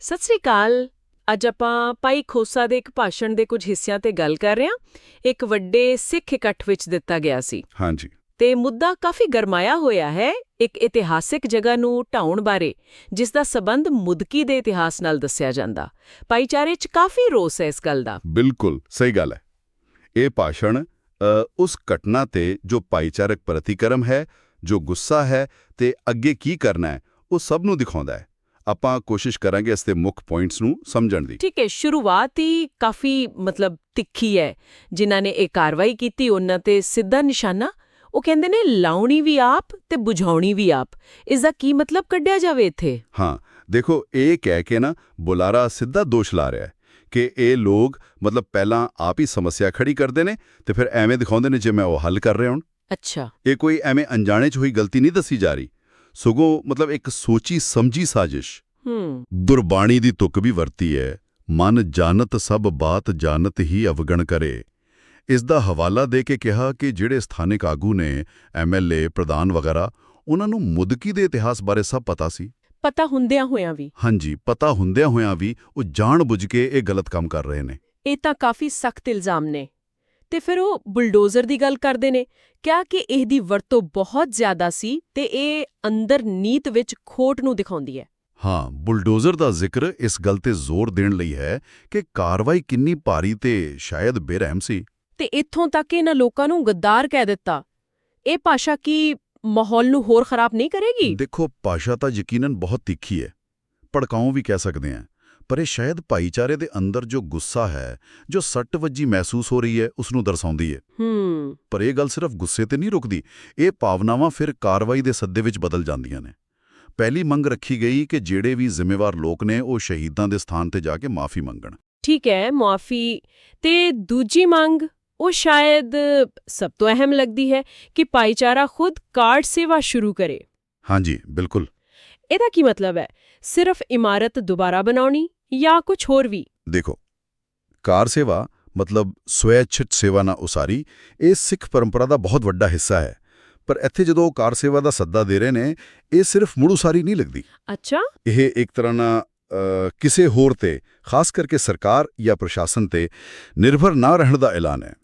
ਸਤਿ ਸ੍ਰੀ ਅਕਾਲ। ਅੱਜ ਆਪਾਂ ਭਾਈ ਖੋਸਾ ਦੇ ਇੱਕ ਭਾਸ਼ਣ ਦੇ ਕੁਝ ਹਿੱਸਿਆਂ ਤੇ ਗੱਲ ਕਰ ਰਹੇ ਹਾਂ। ਇੱਕ ਵੱਡੇ ਸਿੱਖ ਇਕੱਠ ਵਿੱਚ ਦਿੱਤਾ ਗਿਆ ਸੀ। ਹਾਂਜੀ। ਤੇ ਮੁੱਦਾ ਕਾਫੀ ਗਰਮਾਇਆ ਹੋਇਆ ਹੈ ਇੱਕ ਇਤਿਹਾਸਿਕ ਜਗ੍ਹਾ ਨੂੰ ਢਾਉਣ ਬਾਰੇ ਜਿਸ ਦਾ ਸਬੰਧ ਮੁਦਕੀ ਦੇ ਇਤਿਹਾਸ ਨਾਲ ਦੱਸਿਆ ਜਾਂਦਾ। ਭਾਈਚਾਰੇ 'ਚ ਕਾਫੀ ਰੋਸ ਹੈ ਇਸ ਗੱਲ ਦਾ। ਬਿਲਕੁਲ ਸਹੀ ਗੱਲ ਹੈ। ਇਹ ਭਾਸ਼ਣ ਉਸ ਘਟਨਾ ਤੇ ਜੋ ਭਾਈਚਾਰਕ ਪ੍ਰਤੀਕਰਮ ਹੈ ਜੋ ਗੁੱਸਾ ਹੈ ਤੇ ਅੱਗੇ ਕੀ ਕਰਨਾ ਹੈ ਉਹ ਸਭ ਨੂੰ ਦਿਖਾਉਂਦਾ ਹੈ। ਆਪਾਂ ਕੋਸ਼ਿਸ਼ ਕਰਾਂਗੇ ਇਸ ਦੇ ਮੁੱਖ ਪੁਆਇੰਟਸ ਨੂੰ ਸਮਝਣ ਦੀ। ਠੀਕ ਹੈ ਸ਼ੁਰੂਆਤ ਹੀ ਕਾਫੀ ਮਤਲਬ ਤਿੱਖੀ ਹੈ ਜਿਨ੍ਹਾਂ ਨੇ ਇਹ ਕਾਰਵਾਈ ਕੀਤੀ ਉਹਨਾਂ ਤੇ ਸਿੱਧਾ ਨਿਸ਼ਾਨਾ। ਉਹ ਕਹਿੰਦੇ ਨੇ ਲਾਉਣੀ ਵੀ ਆਪ ਤੇ ਬੁਝਾਉਣੀ ਵੀ ਆਪ। ਇਸ ਦਾ ਕੀ ਮਤਲਬ ਕੱਢਿਆ ਜਾਵੇ ਇੱਥੇ? ਹਾਂ ਦੇਖੋ ਇਹ ਕਹਿ ਕੇ ਨਾ ਬੁਲਾਰਾ ਸਿੱਧਾ ਦੋਸ਼ ਲਾ ਰਿਹਾ ਹੈ ਕਿ ਇਹ ਲੋਕ ਮਤਲਬ ਪਹਿਲਾਂ ਆਪ ਹੀ ਸਮੱਸਿਆ ਖੜੀ ਕਰਦੇ ਨੇ ਤੇ ਫਿਰ ਐਵੇਂ ਦਿਖਾਉਂਦੇ ਨੇ ਜਿਵੇਂ ਉਹ ਹੱਲ ਕਰ ਰਹੇ ਹੋਣ। ਅੱਛਾ। ਇਹ ਕੋਈ ਐਵੇਂ ਅਣਜਾਣੇ 'ਚ ਹੋਈ ਗਲਤੀ ਨਹੀਂ ਦੱਸੀ ਜਾ ਰਹੀ। ਸਗੋਂ ਮਤਲਬ ਇੱਕ ਸੋਚੀ ਸਮਝੀ ਸਾਜ਼ਿਸ਼। ਹੂੰ। ਗੁਰਬਾਣੀ ਦੀ ਤੁਕ ਵੀ ਵਰਤੀ ਹੈ ਮਨ ਜਾਣਤ ਸਭ ਬਾਤ ਜਾਣਤ ਹੀ ਅਵਗਣ ਕਰੇ। ਇਸ ਦਾ ਹਵਾਲਾ ਦੇ ਕੇ ਕਿਹਾ ਕਿ ਜਿਹੜੇ ਸਥਾਨਿਕ ਆਗੂ ਨੇ ਐਮਐਲਏ ਪ੍ਰਧਾਨ ਵਗੈਰਾ ਉਹਨਾਂ ਨੂੰ ਮੁਦਕੀ ਦੇ ਇਤਿਹਾਸ ਬਾਰੇ ਸਭ ਪਤਾ ਸੀ। ਪਤਾ ਹੁੰਦਿਆਂ ਹੋਇਆਂ ਵੀ। ਹਾਂਜੀ ਪਤਾ ਹੁੰਦਿਆਂ ਹੋਇਆਂ ਵੀ ਉਹ ਜਾਣ ਬੁੱਝ ਕੇ ਇਹ ਗਲਤ ਕੰਮ ਕਰ ਰਹੇ ਨੇ। ਇਹ ਤਾਂ ਕਾਫੀ ਸਖਤ ਇਲਜ਼ਾਮ ਨੇ। ਤੇ ਫਿਰ ਉਹ ਬੁਲਡੋਜ਼ਰ ਦੀ ਗੱਲ ਕਰਦੇ ਨੇ। ਕਿਹਾ ਕਿ ਇਹ ਦੀ ਵਰਤੋਂ ਬਹੁਤ ਜ਼ਿਆਦਾ ਸੀ ਤੇ ਇਹ ਅੰਦਰ ਨੀਤ ਵਿੱਚ ਖੋਟ ਨੂੰ ਦਿਖਾਉਂਦੀ ਹੈ। ਹਾਂ ਬੁਲਡੋਜ਼ਰ ਦਾ ਜ਼ਿਕਰ ਇਸ ਗੱਲ ਤੇ ਜ਼ੋਰ ਦੇਣ ਲਈ ਹੈ ਕਿ ਕਾਰਵਾਈ ਕਿੰਨੀ ਭਾਰੀ ਤੇ ਸ਼ਾਇਦ ਬੇਰਹਿਮ ਸੀ। ਤੇ ਇੱਥੋਂ ਤੱਕ ਇਹਨਾਂ ਲੋਕਾਂ ਨੂੰ ਗੱਦਾਰ ਕਹਿ ਦਿੱਤਾ। ਇਹ ਭਾਸ਼ਾ ਕੀ ਮਾਹੌਲ ਨੂੰ ਹੋਰ ਖਰਾਬ ਨਹੀਂ ਕਰੇਗੀ? ਦੇਖੋ ਭਾਸ਼ਾ ਤਾਂ ਯਕੀਨਨ ਬਹੁਤ ਤਿੱਖੀ ਹੈ। ਭੜਕਾਊ ਵੀ ਕਹਿ ਸਕਦੇ ਹਾਂ। ਪਰ ਇਹ ਸ਼ਾਇਦ ਭਾਈਚਾਰੇ ਦੇ ਅੰਦਰ ਜੋ ਗੁੱਸਾ ਹੈ ਜੋ ਸੱਟ ਵੱਜੀ ਮਹਿਸੂਸ ਹੋ ਰਹੀ ਹੈ ਉਸ ਨੂੰ ਦਰਸਾਉਂਦੀ ਹੈ ਹੂੰ। ਪਰ ਇਹ ਗੱਲ ਸਿਰਫ ਗੁੱਸੇ ਤੇ ਨਹੀਂ ਰੁਕਦੀ ਇਹ ਭਾਵਨਾਵਾਂ ਫਿਰ ਕਾਰਵਾਈ ਦੇ ਸੱਦੇ ਵਿੱਚ ਬਦਲ ਜਾਂਦੀਆਂ ਨੇ। ਪਹਿਲੀ ਮੰਗ ਰੱਖੀ ਗਈ ਕਿ ਜਿਹੜੇ ਵੀ ਜ਼ਿੰਮੇਵਾਰ ਲੋਕ ਨੇ ਉਹ ਸ਼ਹੀਦਾਂ ਦੇ ਸਥਾਨ ਤੇ ਜਾ ਕੇ ਮਾਫੀ ਮੰਗਣ। ਠੀਕ ਹੈ ਮੁਆਫੀ ਤੇ ਦੂਜੀ ਮੰਗ ਉਹ ਸ਼ਾਇਦ ਸਭ ਤੋਂ ਅਹਿਮ ਲੱਗਦੀ ਹੈ ਕਿ ਭਾਈਚਾਰਾ ਖੁਦ ਕਾਰਡ ਸੇਵਾ ਸ਼ੁਰੂ ਕਰੇ। ਹਾਂਜੀ ਬਿਲਕੁਲ। ਇਹਦਾ ਕੀ ਮਤਲਬ ਹੈ? ਸਿਰਫ ਇਮਾਰਤ ਦੁਬਾਰਾ ਬਣਾਉਣੀ ਜਾਂ ਕੁਝ ਹੋਰ ਵੀ? ਦੇਖੋ ਕਾਰ ਸੇਵਾ ਮਤਲਬ ਸਵੈਚਿਤ ਸੇਵਾ ਨਾ ਉਸਾਰੀ ਇਹ ਸਿੱਖ ਪਰੰਪਰਾ ਦਾ ਬਹੁਤ ਵੱਡਾ ਹਿੱਸਾ ਹੈ। ਪਰ ਇੱਥੇ ਜਦੋਂ ਉਹ ਕਾਰ ਸੇਵਾ ਦਾ ਸੱਦਾ ਦੇ ਰਹੇ ਨੇ ਇਹ ਸਿਰਫ ਮੁੜ ਉਸਾਰੀ ਨਹੀਂ ਲੱਗਦੀ। ਅੱਛਾ। ਇਹ ਇੱਕ ਤਰ੍ਹਾਂ ਨਾਲ ਅ, ਕਿਸੇ ਹੋਰ ਤੇ ਖਾਸ ਕਰਕੇ ਸਰਕਾਰ ਜਾਂ ਪ੍ਰਸ਼ਾਸਨ ਤੇ ਨਿਰਭਰ ਨਾ ਰਹਿਣ ਦਾ ਐਲਾਨ ਹੈ।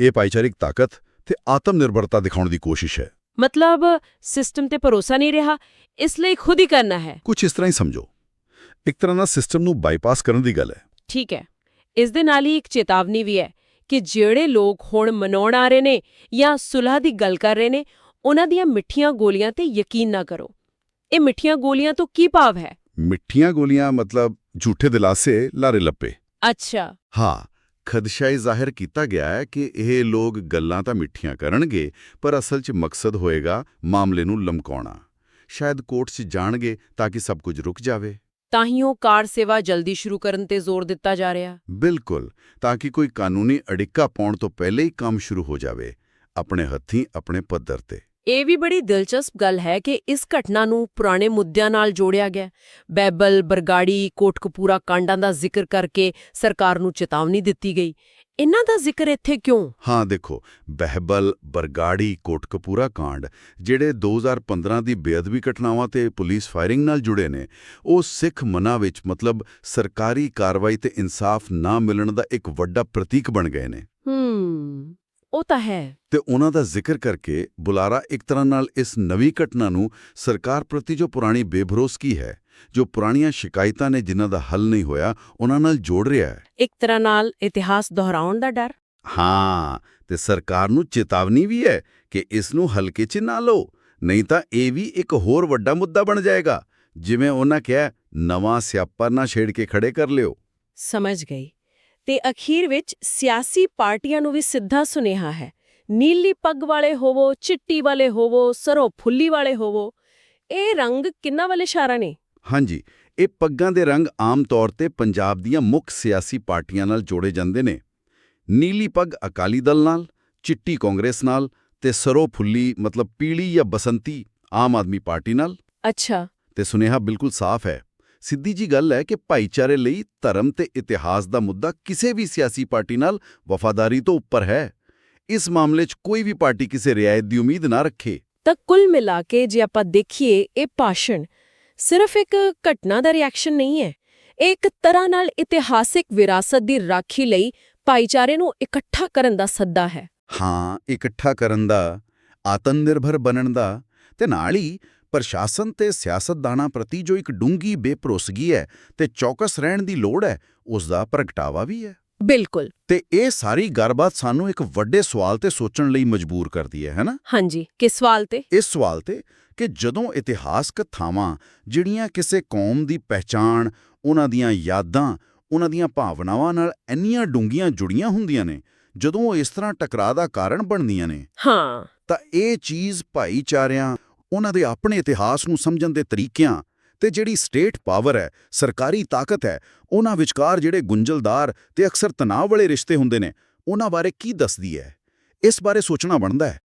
ਇਹ ਭਾਈਚਾਰਿਕ ਤਾਕਤ ਤੇ ਆਤਮ ਨਿਰਭਰਤਾ ਦਿਖਾਉਣ ਦੀ ਕੋਸ਼ਿਸ਼ ਹੈ। ਮਤਲਬ ਸਿਸਟਮ ਤੇ ਭਰੋਸਾ ਨਹੀਂ ਰਿਹਾ ਇਸ ਲਈ ਖੁਦ ਹੀ ਕਰਨਾ ਹੈ। ਕੁਝ ਇਸ ਤਰ੍ਹਾਂ ਹੀ ਸਮਝੋ। ਇੱਕ ਤਰ੍ਹਾਂ ਨਾਲ ਸਿਸਟਮ ਨੂੰ ਬਾਈਪਾਸ ਕਰਨ ਦੀ ਗੱਲ ਹੈ। ਠੀਕ ਹੈ। ਇਸ ਦੇ ਨਾਲ ਹੀ ਇੱਕ ਚੇਤਾਵਨੀ ਵੀ ਹੈ ਕਿ ਜਿਹੜੇ ਲੋਕ ਹੁਣ ਮਨਾਉਣ ਆ ਰਹੇ ਨੇ ਜਾਂ ਸੁਲਹ ਦੀ ਗੱਲ ਕਰ ਰਹੇ ਨੇ ਉਹਨਾਂ ਦੀਆਂ ਮਿੱਠੀਆਂ ਗੋਲੀਆਂ ਤੇ ਯਕੀਨ ਨਾ ਕਰੋ। ਇਹ ਮਿੱਠੀਆਂ ਗੋਲੀਆਂ ਤੋਂ ਕੀ ਭਾਵ ਹੈ? ਮਿੱਠੀਆਂ ਗੋਲੀਆਂ ਮਤਲਬ ਝੂਠੇ ਦਿਲਾਸੇ ਲਾਰੇ ਲੱਪੇ। ਅੱਛਾ। ਹਾਂ ਖਦਸ਼ਾ ਇਹ ਜ਼ਾਹਿਰ ਕੀਤਾ ਗਿਆ ਹੈ ਕਿ ਇਹ ਲੋਕ ਗੱਲਾਂ ਤਾਂ ਮਿੱਠੀਆਂ ਕਰਨਗੇ ਪਰ ਅਸਲ 'ਚ ਮਕਸਦ ਹੋਏਗਾ ਮਾਮਲੇ ਨੂੰ ਲਮਕਾਉਣਾ। ਸ਼ਾਇਦ ਕੋਰਟ 'ਚ ਜਾਣਗੇ ਤਾਂ ਕਿ ਸਭ ਕੁਝ ਰੁਕ ਜਾਵੇ। ਤਾਂ ਹੀ ਉਹ ਕਾਰ ਸੇਵਾ ਜਲਦੀ ਸ਼ੁਰੂ ਕਰਨ ਤੇ ਜ਼ੋਰ ਦਿੱਤਾ ਜਾ ਰਿਹਾ। ਬਿਲਕੁਲ ਤਾਂ ਕਿ ਕੋਈ ਕਾਨੂੰਨੀ ਅੜਿੱਕਾ ਪਾਉਣ ਤੋਂ ਪਹਿਲੇ ਹੀ ਕੰਮ ਸ਼ੁਰੂ ਹੋ ਜਾਵੇ ਆਪਣੇ ਹੱਥੀਂ ਆਪਣੇ ਪੱਧਰ ਤੇ। ਇਹ ਵੀ ਬੜੀ ਦਿਲਚਸਪ ਗੱਲ ਹੈ ਕਿ ਇਸ ਘਟਨਾ ਨੂੰ ਪੁਰਾਣੇ ਮੁੱਦਿਆਂ ਨਾਲ ਜੋੜਿਆ ਗਿਆ। ਬੈਬਲ ਬਰਗਾੜੀ ਕੋਟਕਪੂਰਾ ਕਾਂਡਾਂ ਦਾ ਜ਼ਿਕਰ ਕਰਕੇ ਸਰਕਾਰ ਨੂੰ ਚੇਤਾਵਨੀ ਦਿੱਤੀ ਗਈ। ਇਹਨਾਂ ਦਾ ਜ਼ਿਕਰ ਇੱਥੇ ਕਿਉਂ? ਹਾਂ ਦੇਖੋ ਬਹਿਬਲ ਬਰਗਾੜੀ ਕੋਟਕਪੂਰਾ ਕਾਂਡ ਜਿਹੜੇ 2015 ਦੀ ਬੇਅਦਬੀ ਘਟਨਾਵਾਂ ਤੇ ਪੁਲਿਸ ਫਾਇਰਿੰਗ ਨਾਲ ਜੁੜੇ ਨੇ ਉਹ ਸਿੱਖ ਮਨਾਂ ਵਿੱਚ ਮਤਲਬ ਸਰਕਾਰੀ ਕਾਰਵਾਈ ਤੇ ਇਨਸਾਫ ਨਾ ਮਿਲਣ ਦਾ ਇੱਕ ਵੱਡਾ ਪ੍ਰਤੀਕ ਬਣ ਗਏ ਨੇ। ਹੂੰ। ਉਹ ਤਾਂ ਹੈ। ਤੇ ਉਹਨਾਂ ਦਾ ਜ਼ਿਕਰ ਕਰਕੇ ਬੁਲਾਰਾ ਇੱਕ ਤਰ੍ਹਾਂ ਨਾਲ ਇਸ ਨਵੀਂ ਘਟਨਾ ਨੂੰ ਸਰਕਾਰ ਪ੍ਰਤੀ ਜੋ ਪੁਰਾਣੀ ਬੇਭਰੋਸਗੀ ਹੈ ਜੋ ਪੁਰਾਣੀਆਂ ਸ਼ਿਕਾਇਤਾਂ ਨੇ ਜਿਨ੍ਹਾਂ ਦਾ ਹੱਲ ਨਹੀਂ ਹੋਇਆ ਉਹਨਾਂ ਨਾਲ ਜੋੜ ਰਿਹਾ ਹੈ। ਇੱਕ ਤਰ੍ਹਾਂ ਨਾਲ ਇਤਿਹਾਸ ਦੁਹਰਾਉਣ ਦਾ ਡਰ। ਹਾਂ ਤੇ ਸਰਕਾਰ ਨੂੰ ਚੇਤਾਵਨੀ ਵੀ ਹੈ ਕਿ ਇਸ ਨੂੰ ਹਲਕੇ 'ਚ ਨਾ ਲਓ ਨਹੀਂ ਤਾਂ ਇਹ ਵੀ ਇੱਕ ਹੋਰ ਵੱਡਾ ਮੁੱਦਾ ਬਣ ਜਾਏਗਾ ਜਿਵੇਂ ਉਹਨਾਂ ਕਿਹਾ ਨਵਾਂ ਸਿਆਪਾ ਨਾ ਛੇੜ ਕੇ ਖੜੇ ਕਰ ਲਿਓ। ਸਮਝ ਗਈ। ਤੇ ਅਖੀਰ ਵਿੱਚ ਸਿਆਸੀ ਪਾਰਟੀਆਂ ਨੂੰ ਵੀ ਸਿੱਧਾ ਸੁਨੇਹਾ ਹੈ। ਨੀਲੀ ਪੱਗ ਵਾਲੇ ਹੋਵੋ ਚਿੱਟੀ ਵਾਲੇ ਹੋਵੋ ਸਰੋਂ ਫੁੱਲੀ ਵਾਲੇ ਹੋਵੋ ਇਹ ਰੰਗ ਕਿੰਨਾ ਵਾਲੇ ਇਸ਼ਾਰਾ ਨੇ? ਹਾਂਜੀ ਇਹ ਪੱਗਾਂ ਦੇ ਰੰਗ ਆਮ ਤੌਰ ਤੇ ਪੰਜਾਬ ਦੀਆਂ ਮੁੱਖ ਸਿਆਸੀ ਪਾਰਟੀਆਂ ਨਾਲ ਜੋੜੇ ਜਾਂਦੇ ਨੇ। ਨੀਲੀ ਪੱਗ ਅਕਾਲੀ ਦਲ ਨਾਲ ਚਿੱਟੀ ਕਾਂਗਰਸ ਨਾਲ ਤੇ ਸਰੋ ਫੁੱਲੀ ਮਤਲਬ ਪੀਲੀ ਜਾਂ ਬਸੰਤੀ ਆਮ ਆਦਮੀ ਪਾਰਟੀ ਨਾਲ। ਅੱਛਾ। ਤੇ ਸੁਨੇਹਾ ਬਿਲਕੁਲ ਸਾਫ਼ ਹੈ। ਸਿੱਧੀ ਜੀ ਗੱਲ ਹੈ ਕਿ ਭਾਈਚਾਰੇ ਲਈ ਧਰਮ ਤੇ ਇਤਿਹਾਸ ਦਾ ਮੁੱਦਾ ਕਿਸੇ ਵੀ ਸਿਆਸੀ ਪਾਰਟੀ ਨਾਲ ਵਫਾਦਾਰੀ ਤੋਂ ਉੱਪਰ ਹੈ। ਇਸ ਮਾਮਲੇ 'ਚ ਕੋਈ ਵੀ ਪਾਰਟੀ ਕਿਸੇ ਰਿਆਇਤ ਦੀ ਉਮੀਦ ਨਾ ਰੱਖੇ। ਤਾਂ ਕੁੱਲ ਮਿਲਾ ਕੇ ਜੇ ਆਪਾਂ ਦੇਖੀਏ ਇਹ ਭਾਸ਼ਣ ਸਿਰਫ ਇੱਕ ਘਟਨਾ ਦਾ ਰਿਐਕਸ਼ਨ ਨਹੀਂ ਹੈ। ਇਹ ਇੱਕ ਤਰ੍ਹਾਂ ਨਾਲ ਇਤਿਹਾਸਿਕ ਵਿਰਾਸਤ ਦੀ ਰਾਖੀ ਲਈ ਭਾਈਚਾਰੇ ਨੂੰ ਇਕੱਠਾ ਕਰਨ ਦਾ ਸੱਦਾ ਹੈ। ਹਾਂ ਇਕੱਠਾ ਕਰਨ ਦਾ ਆਤਮ ਨਿਰਭਰ ਬਣਨ ਦਾ ਤੇ ਨਾਲ ਹੀ ਪ੍ਰਸ਼ਾਸਨ ਤੇ ਸਿਆਸਤਦਾਨਾਂ ਪ੍ਰਤੀ ਜੋ ਇੱਕ ਡੂੰਗੀ ਬੇਭਰੋਸਗੀ ਹੈ ਤੇ ਚੌਕਸ ਰਹਿਣ ਦੀ ਲੋੜ ਹੈ ਉਸ ਦਾ ਪ੍ਰਗਟਾਵਾ ਵੀ ਹੈ। ਬਿਲਕੁਲ। ਤੇ ਇਹ ਸਾਰੀ ਗੱਲਬਾਤ ਸਾਨੂੰ ਇੱਕ ਵੱਡੇ ਸਵਾਲ ਤੇ ਸੋਚਣ ਲਈ ਮਜਬੂਰ ਕਰਦੀ ਹੈ ਹੈਨਾ ਹਾਂਜੀ ਕਿਸ ਸਵਾਲ ਤੇ? ਇਸ ਸਵਾਲ ਤੇ ਕਿ ਜਦੋਂ ਇਤਿਹਾਸਕ ਥਾਵਾਂ ਜਿਹੜੀਆਂ ਕਿਸੇ ਕੌਮ ਦੀ ਪਹਿਚਾਣ ਉਹਨਾਂ ਦੀਆਂ ਯਾਦਾਂ ਉਹਨਾਂ ਦੀਆਂ ਭਾਵਨਾਵਾਂ ਨਾਲ ਇੰਨੀਆਂ ਡੂੰਘੀਆਂ ਜੁੜੀਆਂ ਹੁੰਦੀਆਂ ਨੇ ਜਦੋਂ ਉਹ ਇਸ ਤਰ੍ਹਾਂ ਟਕਰਾਅ ਦਾ ਕਾਰਨ ਬਣਦੀਆਂ ਨੇ ਹਾਂ। ਤਾਂ ਇਹ ਚੀਜ਼ ਭਾਈਚਾਰਿਆਂ ਉਹਨਾਂ ਦੇ ਆਪਣੇ ਇਤਿਹਾਸ ਨੂੰ ਸਮਝਣ ਦੇ ਤਰੀਕਿਆਂ ਤੇ ਜਿਹੜੀ ਸਟੇਟ ਪਾਵਰ ਹੈ, ਸਰਕਾਰੀ ਤਾਕਤ ਹੈ, ਉਹਨਾਂ ਵਿਚਕਾਰ ਜਿਹੜੇ ਗੁੰਝਲਦਾਰ ਤੇ ਅਕਸਰ ਤਣਾਅ ਵਾਲੇ ਰਿਸ਼ਤੇ ਹੁੰਦੇ ਨੇ, ਉਹਨਾਂ ਬਾਰੇ ਕੀ ਦੱਸਦੀ ਹੈ? ਇਸ ਬਾਰੇ ਸੋਚਣਾ ਬਣਦਾ ਹੈ।